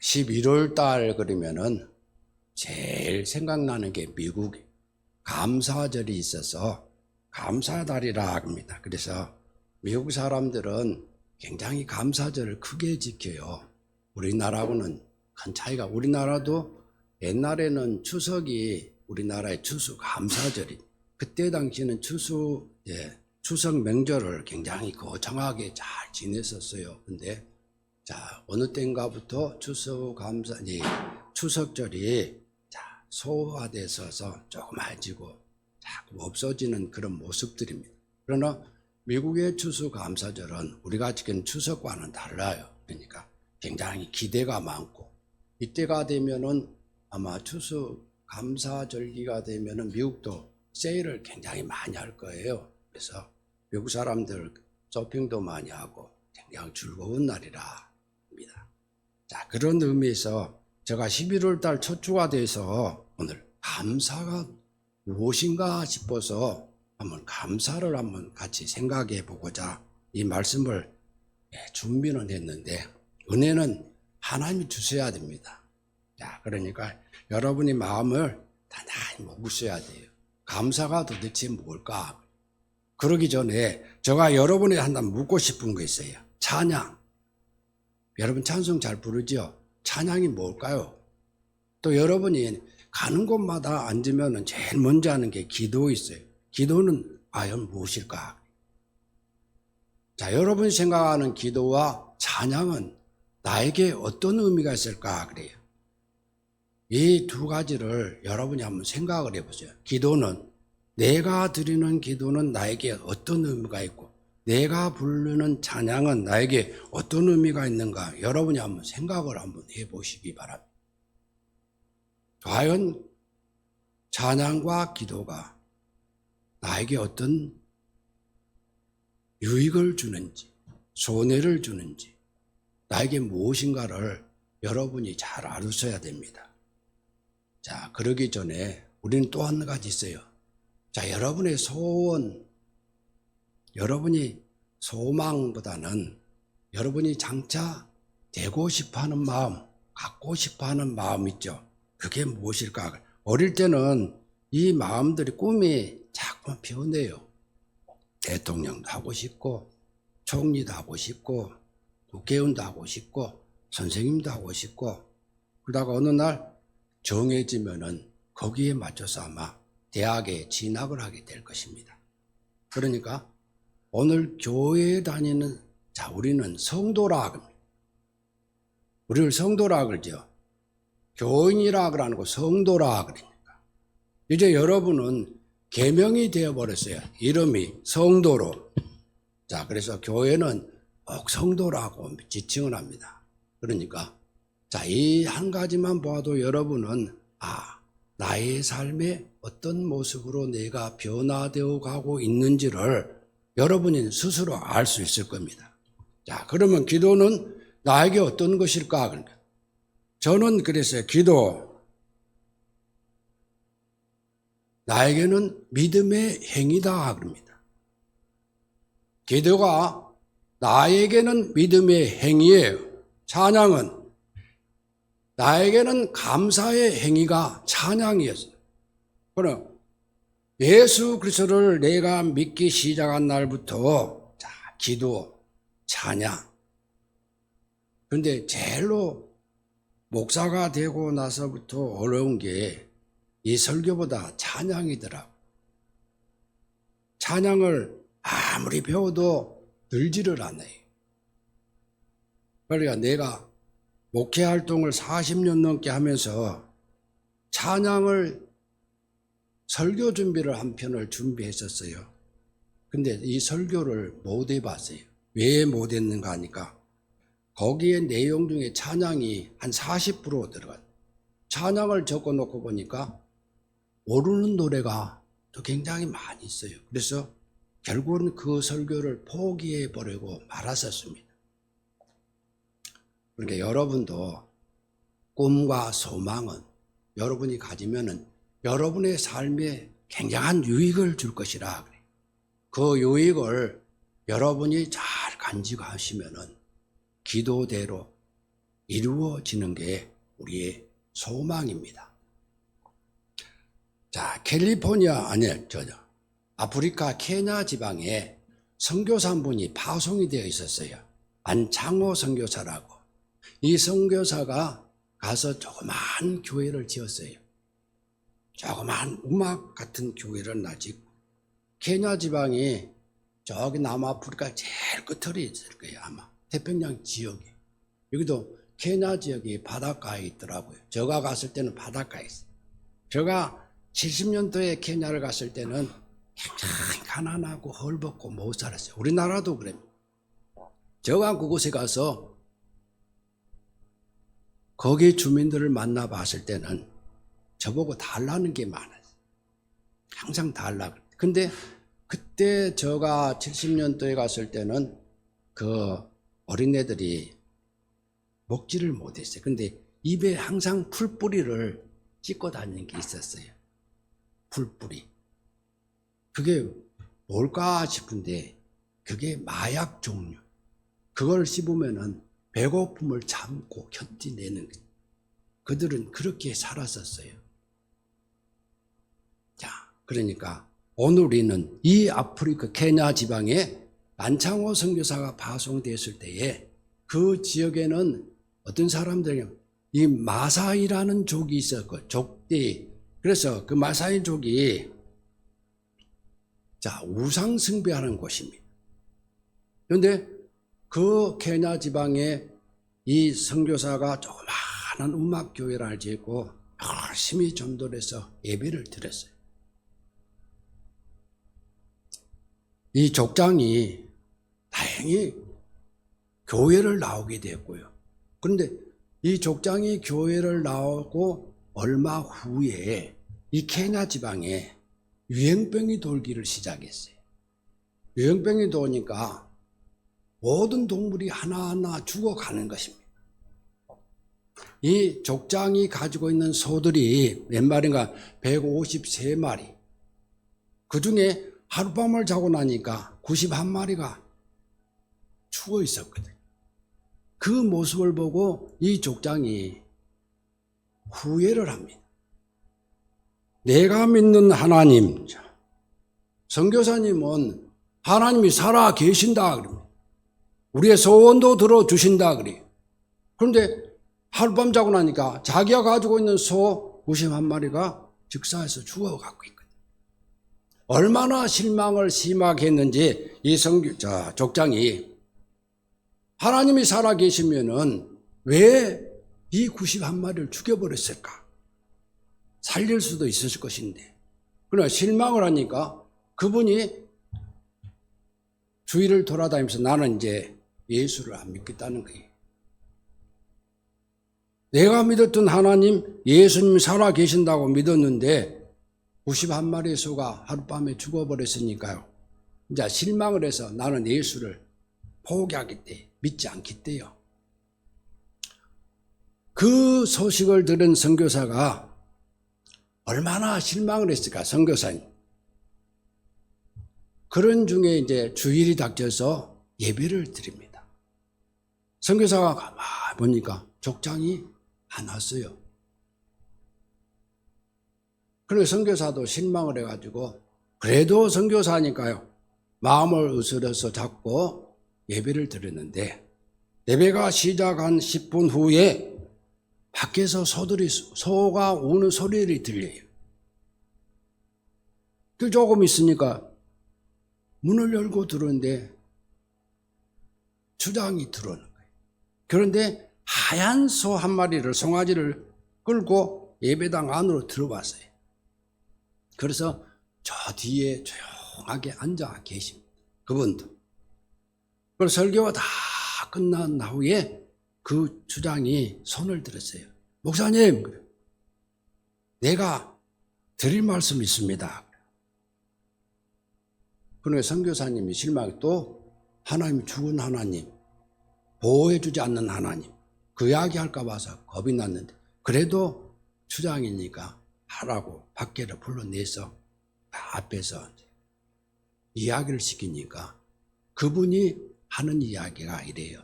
11월 달 그러면은 제일 생각나는 게 미국 감사절이 있어서 감사달이라 합니다. 그래서 미국 사람들은 굉장히 감사절을 크게 지켜요. 우리나라하고는 큰 차이가 우리나라도 옛날에는 추석이 우리나라의 추수 감사절이 그때 당시에는 추수 예, 추석 명절을 굉장히 거창하게 잘 지냈었어요. 근데 자 어느 때인가부터 추석 감사 이 추석절이 자 소화돼서서 조그마해지고 자꾸 없어지는 그런 모습들입니다. 그러나 미국의 추수 감사절은 우리가 지금 추석과는 달라요. 그러니까 굉장히 기대가 많고 이때가 되면은 아마 추수 감사절기가 되면은 미국도 세일을 굉장히 많이 할 거예요. 그래서 미국 사람들 쇼핑도 많이 하고 굉장히 즐거운 날이라. 자, 그런 의미에서 제가 11월 달 첫 주가 돼서 오늘 감사가 무엇인가 싶어서 한번 감사를 한번 같이 생각해 보고자 이 말씀을 예, 준비는 했는데 은혜는 하나님이 주셔야 됩니다. 자, 그러니까 여러분이 마음을 단단히 먹으셔야 돼요. 감사가 도대체 뭘까? 그러기 전에 제가 여러분에 하나 묻고 싶은 거 있어요. 찬양. 여러분 찬송 잘 부르죠? 찬양이 뭘까요? 또 여러분이 가는 곳마다 앉으면 제일 먼저 하는 게 기도 있어요. 기도는 과연 무엇일까? 자, 여러분이 생각하는 기도와 찬양은 나에게 어떤 의미가 있을까? 그래요. 이 두 가지를 여러분이 한번 생각을 해보세요. 기도는 내가 드리는 기도는 나에게 어떤 의미가 있고 내가 부르는 찬양은 나에게 어떤 의미가 있는가 여러분이 한번 생각을 한번 해보시기 바랍니다. 과연 찬양과 기도가 나에게 어떤 유익을 주는지 손해를 주는지 나에게 무엇인가를 여러분이 잘 알으셔야 됩니다. 자, 그러기 전에 우리는 또 한 가지 있어요. 자, 여러분의 소원, 여러분이 소망보다는 여러분이 장차 되고 싶어 하는 마음, 갖고 싶어 하는 마음 있죠. 그게 무엇일까? 어릴 때는 이 마음들이 꿈이 자꾸 피어내요. 대통령도 하고 싶고, 총리도 하고 싶고, 국회의원도 하고 싶고, 선생님도 하고 싶고, 그러다가 어느 날 정해지면은 거기에 맞춰서 아마 대학에 진학을 하게 될 것입니다. 그러니까 오늘 교회에 다니는 자 우리는 성도라. 우리를 성도라 그러죠. 교인이라 그러는 거 성도라 그러니까. 이제 여러분은 계명이 되어 버렸어요. 이름이 성도로. 자 그래서 교회는 꼭 성도라고 지칭을 합니다. 그러니까 자 이 한 가지만 봐도 여러분은 아 나의 삶에 어떤 모습으로 내가 변화되어 가고 있는지를 여러분이 스스로 알 수 있을 겁니다. 자, 그러면 기도는 나에게 어떤 것일까? 그러니까 저는 그랬어요. 기도. 나에게는 믿음의 행위다. 그럽니다. 기도가 나에게는 믿음의 행위예요. 찬양은 나에게는 감사의 행위가 찬양이었어요. 그럼 예수 그리스도를 내가 믿기 시작한 날부터 자, 기도, 찬양. 근데 제일로 목사가 되고 나서부터 어려운 게 이 설교보다 찬양이더라고. 찬양을 아무리 배워도 늘지를 않아요. 그러니까 내가 목회 활동을 40년 넘게 하면서 찬양을 설교 준비를 한 편을 준비했었어요. 근데 이 설교를 못 해봤어요. 왜 못 했는가 하니까 거기에 내용 중에 찬양이 한 40% 들어가요. 찬양을 적어 놓고 보니까 모르는 노래가 또 굉장히 많이 있어요. 그래서 결국은 그 설교를 포기해 버리고 말았었습니다. 그러니까 여러분도 꿈과 소망은 여러분이 가지면은 여러분의 삶에 굉장한 유익을 줄 것이라 그래. 그 유익을 여러분이 잘 간직하시면은 기도대로 이루어지는 게 우리의 소망입니다. 자, 캘리포니아 아니 저저 아프리카 케냐 지방에 선교사 한 분이 파송이 되어 있었어요. 안창호 선교사라고. 이 선교사가 가서 조그마한 교회를 지었어요. 조그마한 음악 같은 교회를 나지고 케냐 지방이 저기 남아프리카 제일 끝털이 있을 거예요 아마. 태평양 지역에. 여기도 케냐 지역이 바닷가에 있더라고요. 제가 갔을 때는 바닷가에 있어요. 제가 70년도에 케냐를 갔을 때는 굉장히 가난하고 헐벗고 못 살았어요. 우리나라도 그래요. 제가 그곳에 가서 거기 주민들을 만나 봤을 때는 저보고 달라는 게 많았어요 항상 달라. 근데 그때 제가 70년도에 갔을 때는 그 어린애들이 먹지를 못했어요. 근데 입에 항상 풀뿌리를 찢고 다니는 게 있었어요. 풀뿌리. 그게 뭘까 싶은데 그게 마약 종류. 그걸 씹으면은 배고픔을 참고 견디내는 거예요. 그들은 그렇게 살았었어요. 자, 그러니까 오늘 우리는 이 아프리카 케냐 지방에 안창호 선교사가 파송됐을 때에 그 지역에는 어떤 사람들이 이 마사이라는 족이 있었고 족대 그래서 그 마사이 족이 자 우상 숭배하는 곳입니다. 그런데 그 케냐 지방에 이 선교사가 조그마한 음악 교회를 짓고 열심히 전도해서 예배를 드렸어요. 이 족장이 다행히 교회를 나오게 됐고요. 그런데 이 족장이 교회를 나오고 얼마 후에 이 케냐 지방에 유행병이 돌기를 시작했어요. 유행병이 도니까 모든 동물이 하나하나 죽어가는 것입니다. 이 족장이 가지고 있는 소들이 몇 마리인가? 153마리. 그 중에 하룻밤을 자고 나니까 91마리가 죽어 있었거든. 그 모습을 보고 이 족장이 후회를 합니다. 내가 믿는 하나님, 선교사님은 하나님이 살아 계신다 그럽니다. 우리의 소원도 들어주신다 그래요. 그런데 하룻밤 자고 나니까 자기가 가지고 있는 소 91마리가 즉사해서 죽어가고 있거든요. 얼마나 실망을 심하게 했는지 이 성교, 자, 족장이 하나님이 살아 계시면은 왜 이 91마리를 죽여버렸을까? 살릴 수도 있었을 것인데. 그러나 실망을 하니까 그분이 주위를 돌아다니면서 나는 이제 예수를 안 믿겠다는 거예요. 내가 믿었던 하나님, 예수님 살아 계신다고 믿었는데 91마리의 소가 하룻밤에 죽어버렸으니까요. 이제 실망을 해서 나는 예수를 포기하겠대. 믿지 않겠대요. 그 소식을 들은 선교사가 얼마나 실망을 했을까, 선교사님. 그런 중에 이제 주일이 닥쳐서 예배를 드립니다. 선교사가 가만 보니까 족장이 안 왔어요. 그리고 선교사도 실망을 해가지고 그래도 선교사니까요. 마음을 으스러서 잡고 예배를 드렸는데 예배가 시작한 10분 후에 밖에서 소들이 소가 우는 소리를 들려요. 그 조금 있으니까 문을 열고 들어오는데 주장이 들어오는 거예요. 그런데 하얀 소 한 마리를 송아지를 끌고 예배당 안으로 들어왔어요. 그래서 저 뒤에 조용하게 앉아 계십니다. 그분도. 그래서 설교가 다 끝난 후에 그 주장이 손을 들었어요. 목사님, 내가 드릴 말씀이 있습니다. 그런데 선교사님이 실망이 또 하나님 죽은 하나님, 보호해주지 않는 하나님, 그 이야기 할까 봐서 겁이 났는데, 그래도 주장이니까 하라고 밖에를 불러내서 앞에서 이야기를 시키니까 그분이 하는 이야기가 이래요.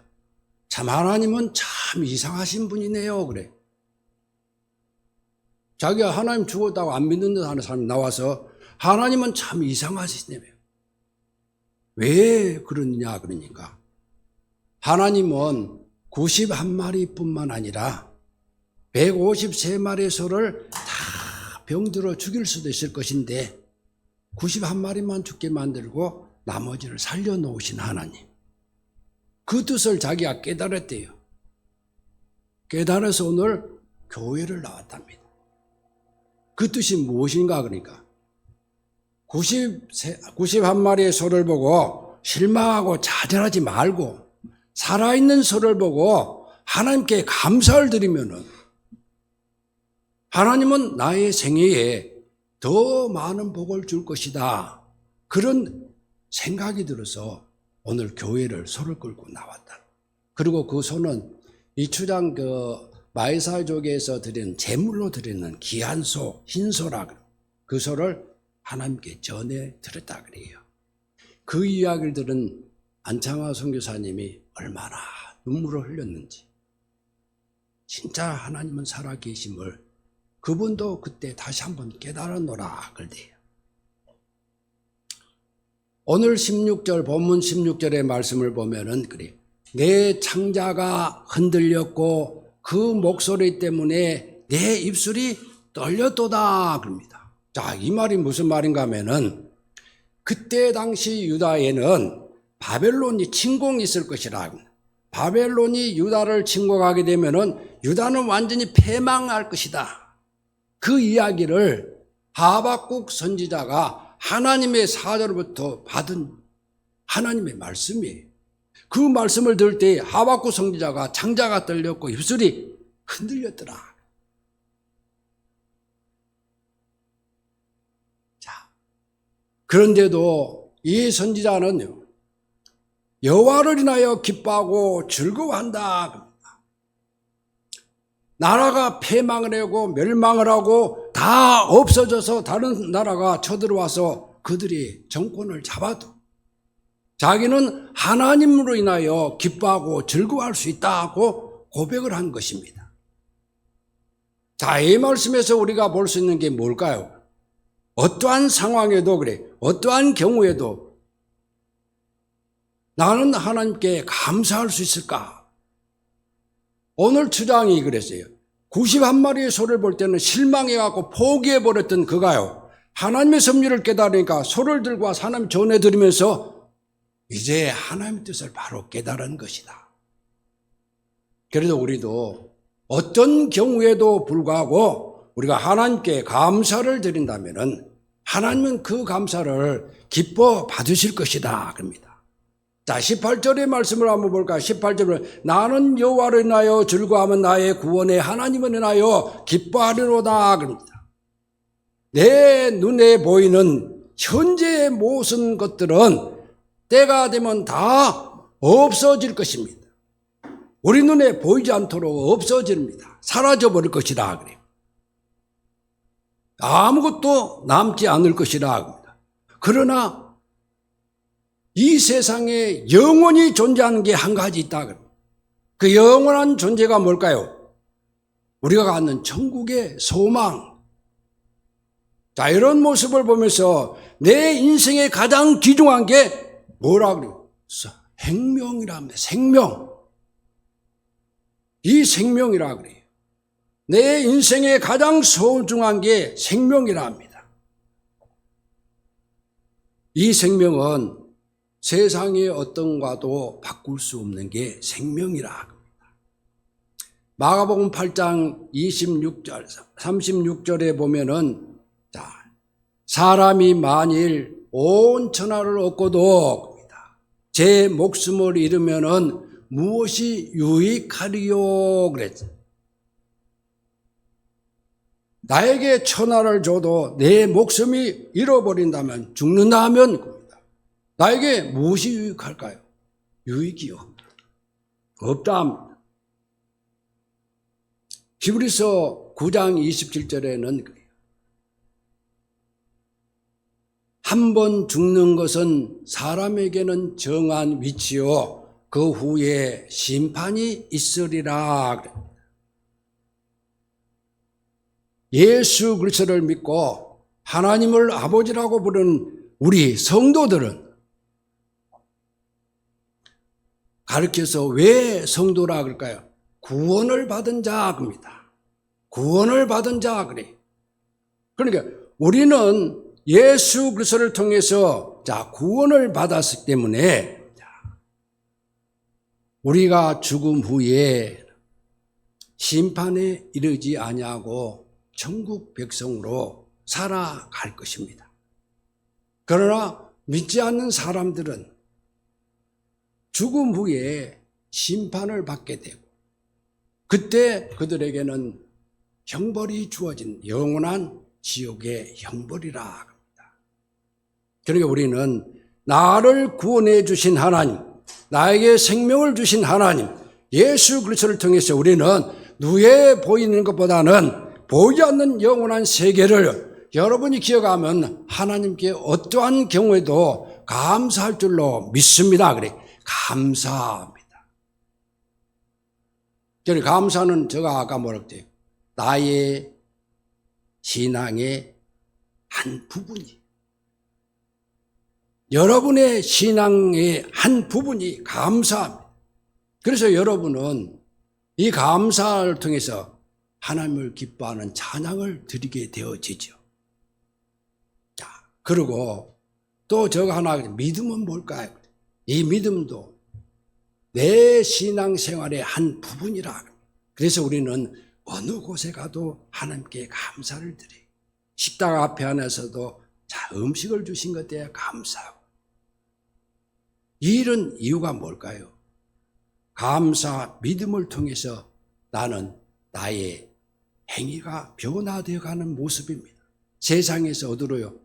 참 하나님은 참 이상하신 분이네요. 그래. 자기가 하나님 죽었다고 안 믿는 듯 하는 사람이 나와서 하나님은 참 이상하시네요. 왜 그러느냐 그러니까 하나님은 91마리뿐만 아니라 153마리의 소를 다 병들어 죽일 수도 있을 것인데 91마리만 죽게 만들고 나머지를 살려놓으신 하나님. 그 뜻을 자기가 깨달았대요. 깨달아서 오늘 교회를 나왔답니다. 그 뜻이 무엇인가 그러니까 90, 91마리의 소를 보고 실망하고 좌절하지 말고 살아있는 소를 보고 하나님께 감사를 드리면은 하나님은 나의 생애에 더 많은 복을 줄 것이다. 그런 생각이 들어서 오늘 교회를 소를 끌고 나왔다. 그리고 그 소는 이 추장 그 마이사족에서 드리는 제물로 드리는 귀한 소, 흰 소라 그 소를 하나님께 전해 드렸다 그래요. 그 이야기를 들은 안창화 선교사님이 얼마나 눈물을 흘렸는지 진짜 하나님은 살아계심을 그분도 그때 다시 한번 깨달았노라 그래요. 오늘 16절 본문 16절의 말씀을 보면은 그래 내 창자가 흔들렸고 그 목소리 때문에 내 입술이 떨렸도다 그럽니다. 자, 이 말이 무슨 말인가 하면은 그때 당시 유다에는 바벨론이 침공이 있을 것이라. 바벨론이 유다를 침공하게 되면은 유다는 완전히 패망할 것이다. 그 이야기를 하박국 선지자가 하나님의 사자로부터 받은 하나님의 말씀이에요. 그 말씀을 들을 때 하박국 선지자가 창자가 떨렸고 입술이 흔들렸더라. 자, 그런데도 이 선지자는요, 여호와를 인하여 기뻐하고 즐거워한다. 나라가 패망을 하고 멸망을 하고 다 없어져서 다른 나라가 쳐들어와서 그들이 정권을 잡아도 자기는 하나님으로 인하여 기뻐하고 즐거워할 수 있다고 고백을 한 것입니다. 자, 이 말씀에서 우리가 볼 수 있는 게 뭘까요? 어떠한 상황에도 그래, 어떠한 경우에도 나는 하나님께 감사할 수 있을까? 오늘 주장이 그랬어요. 91마리의 소를 볼 때는 실망해갖고 포기해버렸던 그가요. 하나님의 섭리를 깨달으니까 소를 들고 와서 하나님 전해드리면서 이제 하나님의 뜻을 바로 깨달은 것이다. 그래도 우리도 어떤 경우에도 불구하고 우리가 하나님께 감사를 드린다면 하나님은 그 감사를 기뻐 받으실 것이다. 그럽니다. 자, 18절의 말씀을 한번 볼까요? 18절을 나는 여호와를 인하여 즐거워하면 나의 구원의 하나님을 인하여 기뻐하리로다 그럽니다. 내 눈에 보이는 현재의 모든 것들은 때가 되면 다 없어질 것입니다. 우리 눈에 보이지 않도록 없어집니다. 사라져 버릴 것이다 그래요. 아무것도 남지 않을 것이라 합니다. 그러나 이 세상에 영원히 존재하는 게 한 가지 있다. 그 영원한 존재가 뭘까요? 우리가 갖는 천국의 소망. 자, 이런 모습을 보면서 내 인생에 가장 귀중한 게 뭐라 그래요? 생명이랍니다. 생명. 이 생명이라 그래요. 내 인생에 가장 소중한 게 생명이라 합니다. 이 생명은 세상의 어떤 과도 바꿀 수 없는 게 생명이라 합니다. 마가복음 8장 26절, 36절에 보면은 자, 사람이 만일 온 천하를 얻고도 제 목숨을 잃으면은 무엇이 유익하리요 그랬죠. 나에게 천하를 줘도 내 목숨이 잃어버린다면 죽는다 하면 나에게 무엇이 유익할까요? 유익이 없다. 없다 합니다. 히브리서 9장 27절에는 그래요. 한번 죽는 것은 사람에게는 정한 위치요. 그 후에 심판이 있으리라. 예수 그리스도를 믿고 하나님을 아버지라고 부르는 우리 성도들은 가르쳐서 왜 성도라 그럴까요? 구원을 받은 자입니다. 구원을 받은 자 그래. 그러니까 우리는 예수 그리스도를 통해서 자 구원을 받았기 때문에 자, 우리가 죽음 후에 심판에 이르지 아니하고 천국 백성으로 살아갈 것입니다. 그러나 믿지 않는 사람들은 죽음 후에 심판을 받게 되고 그때 그들에게는 형벌이 주어진 영원한 지옥의 형벌이라 합니다. 그러니까 우리는 나를 구원해 주신 하나님, 나에게 생명을 주신 하나님, 예수 그리스도를 통해서 우리는 눈에 보이는 것보다는 보이지 않는 영원한 세계를 여러분이 기억하면 하나님께 어떠한 경우에도 감사할 줄로 믿습니다. 그래. 감사합니다. 저는 감사는 제가 아까 뭐랬대요. 나의 신앙의 한 부분이. 여러분의 신앙의 한 부분이 감사합니다. 그래서 여러분은 이 감사를 통해서 하나님을 기뻐하는 찬양을 드리게 되어지죠. 자, 그리고 또 저가 하나 믿음은 뭘까요? 이 믿음도 내 신앙생활의 한 부분이라. 그래서 우리는 어느 곳에 가도 하나님께 감사를 드려요. 식당 앞에 안에서도 자, 음식을 주신 것에 감사하고. 이 일은 이유가 뭘까요? 감사, 믿음을 통해서 나는 나의 행위가 변화되어 가는 모습입니다. 세상에서 어디로요?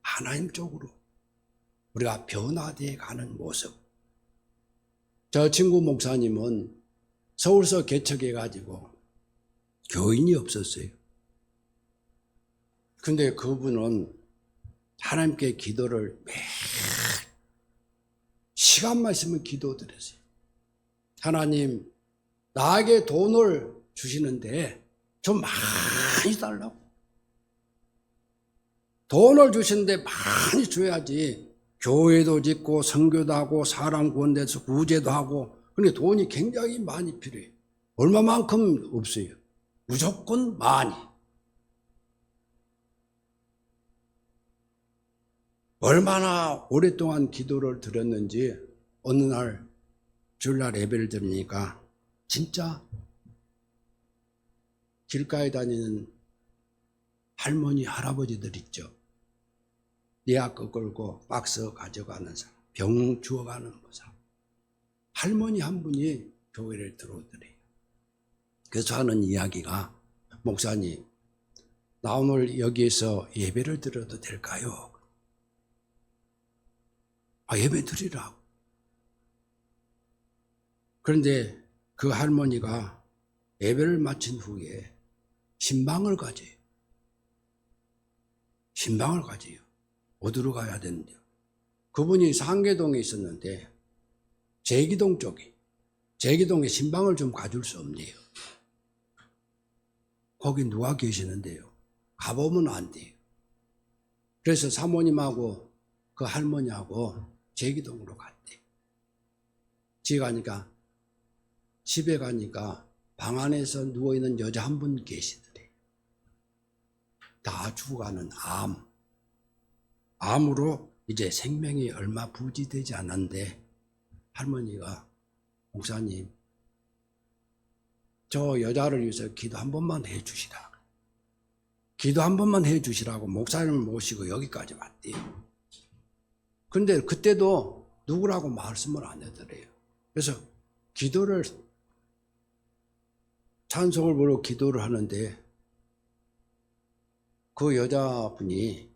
하나님 쪽으로 우리가 변화되어 가는 모습. 저 친구 목사님은 서울서 개척해 가지고 교인이 없었어요. 근데 그분은 하나님께 기도를 매 시간만 있으면 기도드렸어요. 하나님, 나에게 돈을 주시는데 좀 많이 달라고. 돈을 주시는데 많이 줘야지. 교회도 짓고 성교도 하고 사람 구원돼서 구제도 하고 근데 돈이 굉장히 많이 필요해요. 얼마만큼 없어요. 무조건 많이. 얼마나 오랫동안 기도를 드렸는지 어느 날 주일날 예배를 드리니까 진짜 길가에 다니는 할머니 할아버지들 있죠. 예약거 끌고 박스 가져가는 사람, 병 주워가는 사람. 할머니 한 분이 교회를 들어오더래요. 그래서 하는 이야기가 목사님, 나 오늘 여기에서 예배를 드려도 될까요? 아, 예배 드리라고. 그런데 그 할머니가 예배를 마친 후에 신방을 가져요. 신방을 가져요. 어디로 가야 되는데요? 그분이 상계동에 있었는데 제기동 쪽에 제기동에 신방을 좀 가줄 수 없네요. 거기 누가 계시는데요? 가보면 안 돼요. 그래서 사모님하고 그 할머니하고 제기동으로 갔대. 집에 가니까 집에 가니까 방 안에서 누워 있는 여자 한 분 계시더래. 다 죽어가는 암. 암으로 이제 생명이 얼마 부지되지 않았는데 할머니가 목사님 저 여자를 위해서 기도 한 번만 해 주시라. 기도 한 번만 해 주시라고 목사님을 모시고 여기까지 왔대요. 근데 그때도 누구라고 말씀을 안 하더래요. 그래서 기도를 찬송을 부르고 기도를 하는데 그 여자분이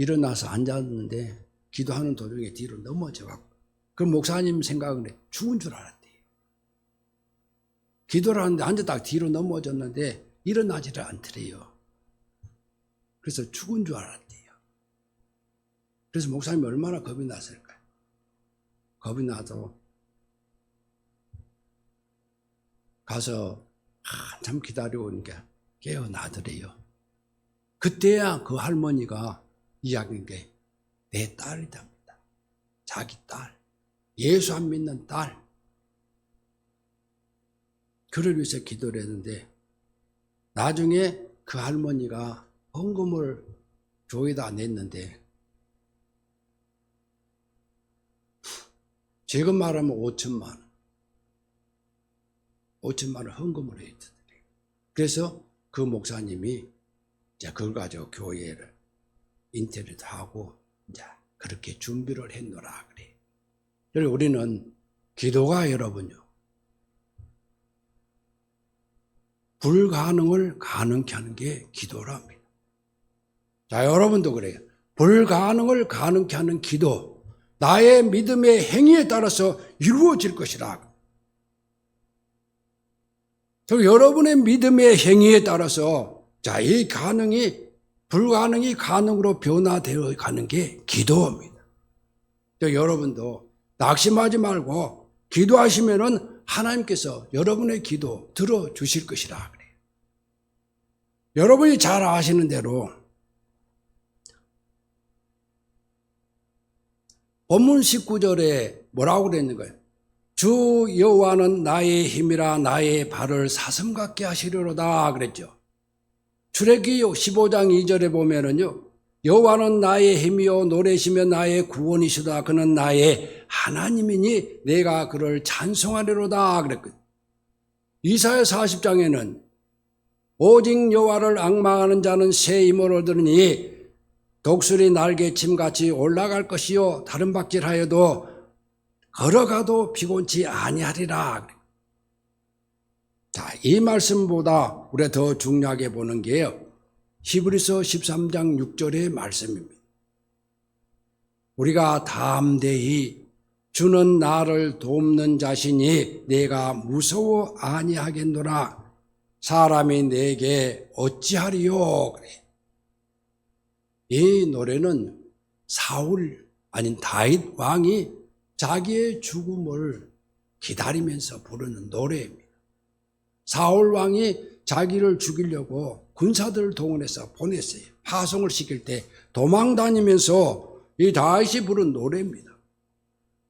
일어나서 앉았는데 기도하는 도중에 뒤로 넘어져 갖고 그 목사님 생각은 죽은 줄 알았대요. 기도를 하는데 앉았다가 뒤로 넘어졌는데 일어나지를 않더래요. 그래서 죽은 줄 알았대요. 그래서 목사님이 얼마나 겁이 났을까요? 겁이 나서 가서 한참 기다리고 오니까 깨어나더래요. 그때야 그 할머니가 이야기한 게내 딸이답니다. 자기 딸. 예수 안 믿는 딸. 그를 위해서 기도를 했는데 나중에 그 할머니가 헌금을 교회에다 냈는데 지금 말하면 5천만 원. 5천만 원 헌금을 했더니 그래서 그 목사님이 이제 그걸 가지고 교회를 인테리어도 하고 이제 그렇게 준비를 했노라 그래. 그래서 우리는 기도가 여러분요. 불가능을 가능케 하는 게 기도랍니다. 자, 여러분도 그래요. 불가능을 가능케 하는 기도. 나의 믿음의 행위에 따라서 이루어질 것이라. 또 여러분의 믿음의 행위에 따라서 자, 이 가능이 불가능이 가능으로 변화되어 가는 게 기도입니다. 또 여러분도 낙심하지 말고 기도하시면은 하나님께서 여러분의 기도 들어 주실 것이라 그래요. 여러분이 잘 아시는 대로 본문 19절에 뭐라고 그랬는 거예요? 주 여호와는 나의 힘이라 나의 발을 사슴 같게 하시려로다 그랬죠. 출애기 15장 2절에 보면은요. 여호와는 나의 힘이요 노래시며 나의 구원이시다 그는 나의 하나님이니 내가 그를 찬송하리로다 그랬거든요. 이사야 40장에는 오직 여호와를 악망하는 자는 새 힘을 얻으니 독수리 날개침같이 올라갈 것이요 다른 박질하여도 걸어가도 피곤치 아니하리라. 자, 이 말씀보다 우리가 더 중요하게 보는 게요. 히브리서 13장 6절의 말씀입니다. 우리가 담대히 주는 나를 돕는 자신이 내가 무서워 아니하겠노라. 사람이 내게 어찌하리요? 이 노래는 사울 아닌 다윗 왕이 자기의 죽음을 기다리면서 부르는 노래입니다. 사울 왕이 자기를 죽이려고 군사들을 동원해서 보냈어요. 파송을 시킬 때 도망 다니면서 이 다윗이 부른 노래입니다.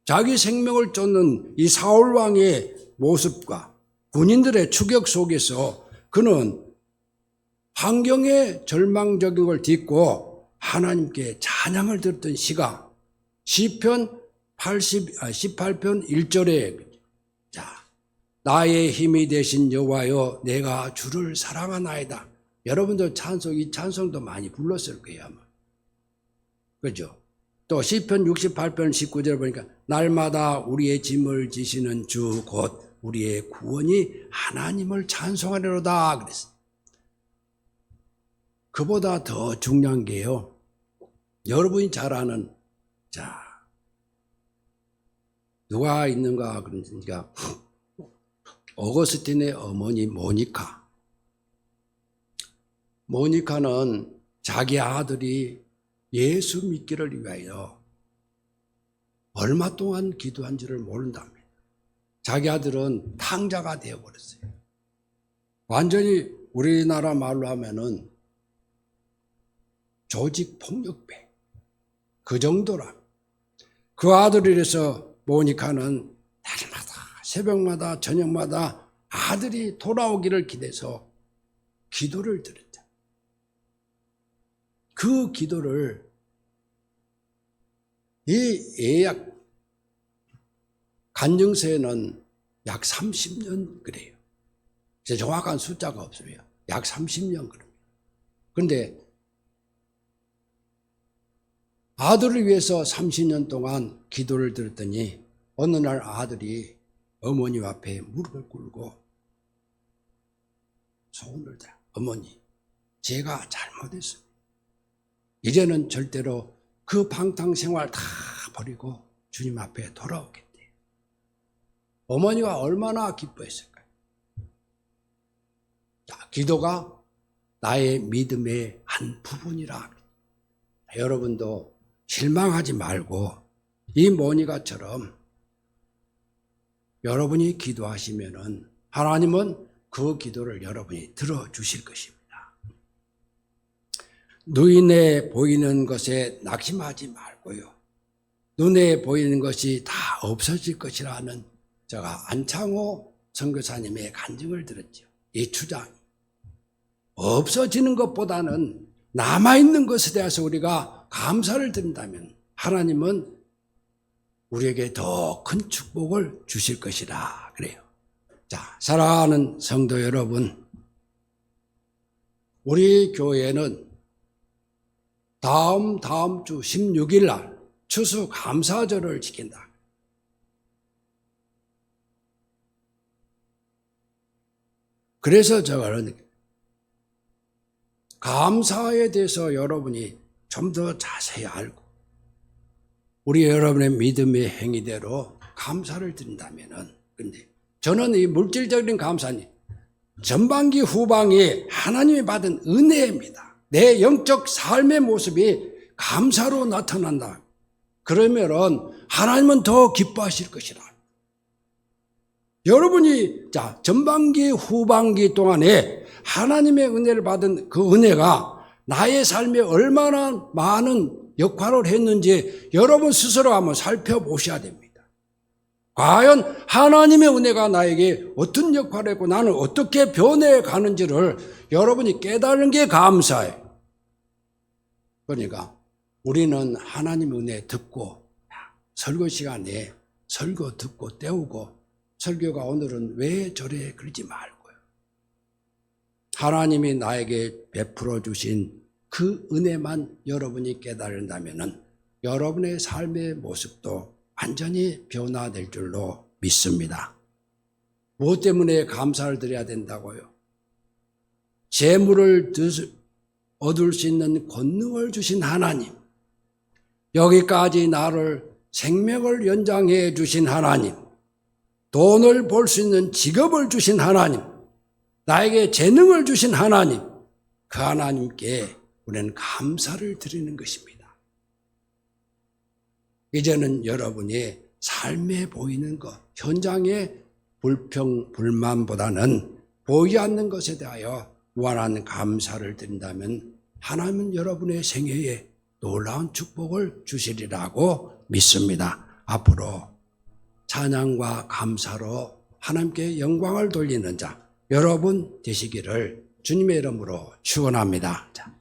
자기 생명을 쫓는 이 사울 왕의 모습과 군인들의 추격 속에서 그는 환경의 절망적인 걸 딛고 하나님께 찬양을 들었던 시가 시편 80, 18편 1절에 자 나의 힘이 되신 여호와여 내가 주를 사랑하나이다. 여러분도 찬송 이 찬송도 많이 불렀을 거예요 아마. 그죠? 또 시편 68편 19절 보니까 날마다 우리의 짐을 지시는 주 곧 우리의 구원이 하나님을 찬송하리로다 그랬어. 그보다 더 중요한 게요. 여러분이 잘 아는 자 누가 있는가 그러니까 어거스틴의 어머니 모니카. 모니카는 자기 아들이 예수 믿기를 위하여 얼마 동안 기도한지를 모른답니다. 자기 아들은 탕자가 되어버렸어요. 완전히 우리나라 말로 하면은 조직 폭력배. 그 정도라. 그 아들이라서 모니카는 날마다 새벽마다 저녁마다 아들이 돌아오기를 기대서 기도를 드렸다. 그 기도를 이 예약 간증서에는 약 30년 그래요. 제 정확한 숫자가 없어요. 약 30년 그럽니다. 그런데 아들을 위해서 30년 동안 기도를 드렸더니 어느 날 아들이 어머니 앞에 무릎을 꿇고 소원을 다 어머니 제가 잘못했습니다. 이제는 절대로 그 방탕 생활 다 버리고 주님 앞에 돌아오겠대. 어머니가 얼마나 기뻐했을까요? 자, 기도가 나의 믿음의 한 부분이라. 여러분도 실망하지 말고 이 모니가처럼 여러분이 기도하시면은 하나님은 그 기도를 여러분이 들어주실 것입니다. 눈에 보이는 것에 낙심하지 말고요. 눈에 보이는 것이 다 없어질 것이라는 제가 안창호 선교사님의 간증을 들었죠. 이 주장. 없어지는 것보다는 남아있는 것에 대해서 우리가 감사를 드린다면 하나님은 우리에게 더 큰 축복을 주실 것이라 그래요. 자, 사랑하는 성도 여러분, 우리 교회는 다음 다음 주 16일 날 추수 감사절을 지킨다. 그래서 저는 감사에 대해서 여러분이 좀 더 자세히 알고 우리 여러분의 믿음의 행위대로 감사를 드린다면은 근데 저는 이 물질적인 감사니 전반기 후반기 하나님이 받은 은혜입니다. 내 영적 삶의 모습이 감사로 나타난다. 그러면은 하나님은 더 기뻐하실 것이라. 여러분이 자 전반기 후반기 동안에 하나님의 은혜를 받은 그 은혜가 나의 삶에 얼마나 많은 역할을 했는지 여러분 스스로 한번 살펴보셔야 됩니다. 과연 하나님의 은혜가 나에게 어떤 역할을 했고 나는 어떻게 변해 가는지를 여러분이 깨달은 게 감사해요. 그러니까 우리는 하나님의 은혜 듣고 설교 시간에 설교 듣고 때우고 설교가 오늘은 왜 저래 그러지 말고요. 하나님이 나에게 베풀어 주신 그 은혜만 여러분이 깨달은다면은 여러분의 삶의 모습도 완전히 변화될 줄로 믿습니다. 무엇 때문에 감사를 드려야 된다고요? 재물을 얻을 수 있는 권능을 주신 하나님, 여기까지 나를 생명을 연장해 주신 하나님, 돈을 벌 수 있는 직업을 주신 하나님, 나에게 재능을 주신 하나님, 그 하나님께 우리는 감사를 드리는 것입니다. 이제는 여러분이 삶에 보이는 것, 현장의 불평, 불만보다는 보이지 않는 것에 대하여 무한한 감사를 드린다면 하나님은 여러분의 생애에 놀라운 축복을 주시리라고 믿습니다. 앞으로 찬양과 감사로 하나님께 영광을 돌리는 자 여러분 되시기를 주님의 이름으로 축원합니다. 자.